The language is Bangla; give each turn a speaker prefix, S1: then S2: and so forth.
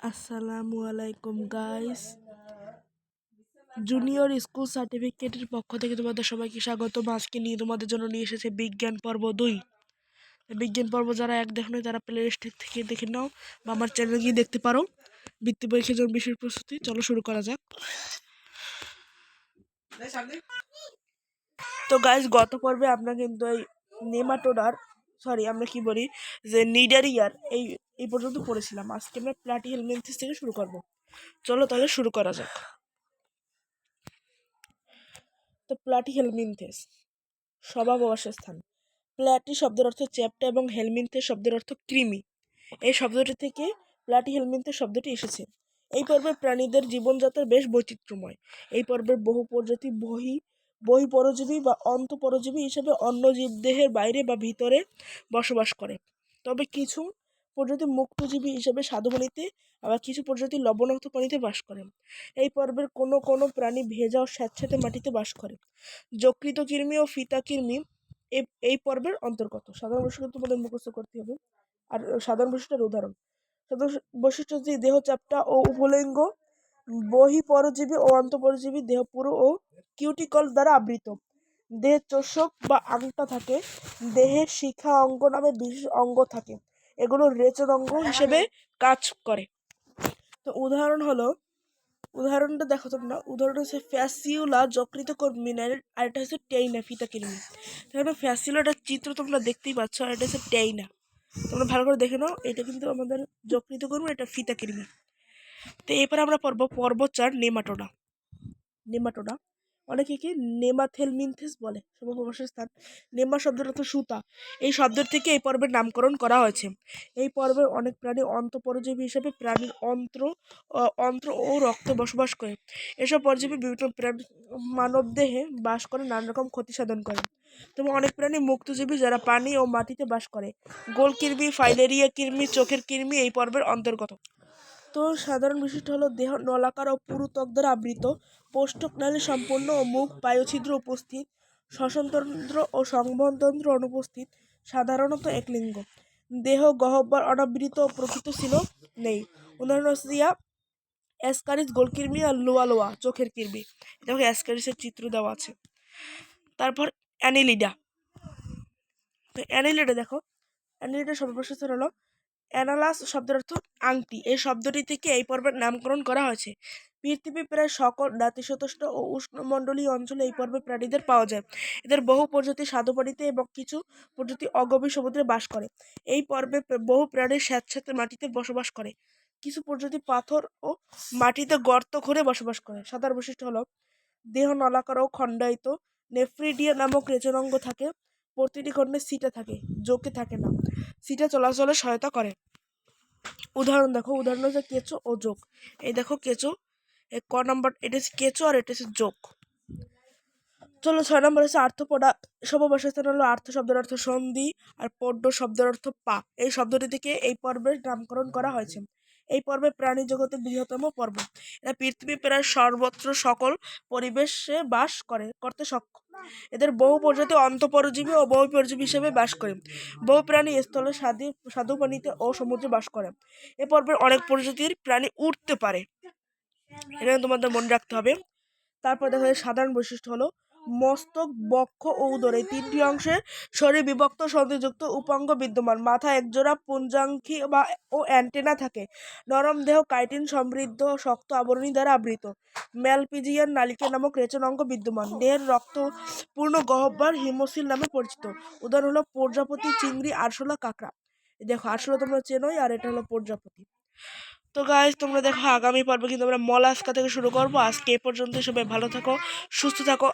S1: আসসালামু আলাইকুম গাইস জুনিয়র স্কুল সার্টিফিকেটের পক্ষ থেকে তোমাদের সবাইকে স্বাগত আজকে নিয়ে তোমাদের জন্য নিয়ে এসেছে বিজ্ঞান পর্ব দুই। বিজ্ঞান পর্ব যারা এক দেখো তারা প্লে লিস্ট থেকে দেখে নাও বা আমার চ্যানেল গিয়ে দেখতে পারো। বৃত্তি পরীক্ষার জন্য বিশেষ প্রস্তুতি। চলো শুরু করা যাক। তো গাইস গত পর্বে আমরা কিন্তু এই নেমাটোডার সরি আমরা কি বলি? যে নিডার ইয়ার এই এই পর্যন্ত পড়েছিলাম। আজকে আমরা প্লাটি হেলমেন্থিস থেকে শুরু করব। চলো তাহলে শুরু করা যাক। তো প্লাটি হেলমিনথেস স্বভাব স্থান প্লাটি শব্দের অর্থ চ্যাপ্টা এবং হেলমিনথেস শব্দের অর্থ কৃমি। এই শব্দটি থেকে প্লাটি হেলমিনথেস শব্দটি এসেছে। এই পর্বের প্রাণীদের জীবনযাত্রা বেশ বৈচিত্র্যময়। এই পর্বের বহু প্রজাতি বহি বহি পরজীবী বা অন্তঃপরজীবী হিসেবে অন্য জীবদেহের বাইরে বা ভিতরে বসবাস করে। তবে কিছু প্রজাতি মুক্তজীবী হিসেবে স্বাদু পানিতে আবার কিছু প্রজাতি লবণাক্ত পানিতে বাস করে। এই পর্বের কোনো কোনো প্রাণী ভেজা ও স্যাঁতস্যাঁতে মাটিতে বাস করে। যকৃত কৃমি ও ফিতা কৃমি এই পর্বের অন্তর্গত। সাধারণ বৈশিষ্ট্য তোমাদের মুখস্থ করতে হবে। আর সাধারণ বৈশিষ্ট্যের উদাহরণ। সাধারণ বৈশিষ্ট্য যে দেহ চাপটা ও উপলিঙ্গ বহি পরজীবী ও অন্তঃপরজীবী দেহ পুরো ও কিউটিকল দ্বারা আবৃত। দেহের চোষক বা আংটা থাকে। দেহের শিখা অঙ্গ নামে বিশেষ অঙ্গ থাকে। এগুলো রেচন অঙ্গ হিসেবে কাজ করে। তো উদাহরণ হলো, উদাহরণটা দেখো তোমরা। উদাহরণ হচ্ছে ফ্যাসিউলা যকৃত মিনারেল আর এটা হচ্ছে টেইনা, ফিতা কিরমি তাহলে ফ্যাসিউলাটার চিত্র তোমরা দেখতেই পাচ্ছ, আর এটা হচ্ছে টেইনা। তোমরা ভালো করে দেখে নাও, এটা কিন্তু আমাদের যকৃত কর্মী, এটা ফিতা কিরমি তো এরপরে আমরা পড়ব পর্ব চার নেমাটোডা। নেমাটোডা অনেকে কি নেমাথেলমিনথেস বলে সমপ্রবাসের স্থান। নেমা শব্দের অর্থ সুতা। এই শব্দের থেকে এই পর্বের নামকরণ করা হয়েছে। এই পর্বের অনেক প্রাণী অন্তঃপরজীবী হিসেবে প্রাণীর অন্ত্র অন্ত্র ও রক্তে বসবাস করে। এসব পরজীবী বিভিন্ন প্রাণী মানবদেহে বাস করে নানা রকম ক্ষতি সাধন করে। তবে অনেক প্রাণী মুক্তজীবী যারা পানি ও মাটিতে বাস করে। গোল কৃমি, ফাইলেরিয়া কৃমি, চোখের কৃমি এই পর্বের অন্তর্গত। সাধারণ বৈশিষ্ট্য হলো দেহ, নলাকার ও পুরু ত্বক দ্বারা আবৃত পোষ্টকনালী সম্পন্ন ও মুখ বায়ুছিদ্র উপস্থিত। শ্বসনতন্ত্র ও সংবহনতন্ত্র অনুপস্থিত। সাধারণত একলিঙ্গ দেহ, গহ্বর অনাবৃত ও প্রকৃত ছিল নেই। উদাহরণ হচ্ছে অ্যাসকারিস গোলকির্মি আর লোয়া লোয়া, চোখের কির্মি। দেখো অ্যাসকারিসের চিত্র দেওয়া আছে। তারপর অ্যানিলিডা। তো অ্যানিলিডা দেখো। অ্যানিলিডা সর্বশেষ হলো অ্যানালাস শব্দের অর্থ আংটি। এই শব্দটি থেকে এই পর্বের নামকরণ করা হয়েছে। পৃথিবীর প্রায় সকল নাতিশীতোষ্ণ ও উষ্ণমণ্ডলীয় অঞ্চলে এই পর্বের প্রাণীদের পাওয়া যায়। এদের বহু প্রজাতি স্বাদু পানিতে এবং কিছু প্রজাতি অগভীর সমুদ্রে বাস করে। এই পর্বে বহু প্রাণী স্যাঁতস্যাঁতে মাটিতে বসবাস করে। কিছু প্রজাতি পাথর ও মাটিতে গর্ত ঘুরে বসবাস করে। সাধারণ বৈশিষ্ট্য হলো, দেহ নলাকার ও খণ্ডায়িত নেফ্রিডিয়া নামক রেচনাঙ্গ থাকে। প্রতিটি খণ্ডে সিটা থাকে, জোকে থাকে না। সিটা চলাচলে সহায়তা করে। উদাহরণ দেখো, উদাহরণ হচ্ছে কেঁচো ও যোগ এই দেখো কেঁচো ক নম্বর, এটা হচ্ছে কেঁচো আর এটা হচ্ছে যোগ চলো ছয় নম্বর হচ্ছে আর্থপোডা সমবাসস্থান হলো আর্থ শব্দের অর্থ সন্ধি আর পড্ড শব্দের অর্থ পা। এই শব্দটি থেকে এই পর্বের নামকরণ করা হয়েছে। এই পর্বে প্রাণী জগতের বৃহত্তম পর্ব। এরা পৃথিবী প্রায় সর্বত্র সকল পরিবেশে বাস করে, করতে সক্ষম। এদের বহু প্রজাতি অন্তঃপরজীবী ও বহু পরজীবী হিসেবে বাস করে। বহু প্রাণী স্থলে স্বাদু স্বাদু পানিতে ও সমুদ্রে বাস করে। এ পর্বের অনেক প্রজাতির প্রাণী উঠতে পারে। এটা তোমাদের মনে রাখতে হবে। তারপর দেখা যায় সাধারণ বৈশিষ্ট্য হলো মস্তক, বক্ষ ও উদর তিনটি অংশে শরীর বিভক্ত, সন্ধিযুক্ত, উপাঙ্গ বিদ্যমান। মাথা একজোড়া পুঞ্জাঙ্কি বা ও অ্যান্টেনা থাকে। নরম দেহ কাইটিন সমৃদ্ধ, শক্ত আবরণী দ্বারা আবৃত। ম্যালপিজিয়ান নালিকা নামক রেচন অঙ্গ বিদ্যমান। দেহের রক্ত পূর্ণ গহ্বর হিমোসিল নামে পরিচিত। উদাহরণ হলো প্রজাপতি, চিংড়ি, আরশোলা, কাঁকড়া। দেখো, আরশোলা তোমরা চেনোই আর এটা হলো প্রজাপতি। তো গাইজ তোমরা দেখো আগামী পর্বে কিন্তু আমরা মলাস্কা থেকে শুরু করব। আজকে এ পর্যন্ত সবাই ভালো থাকো, সুস্থ থাকো।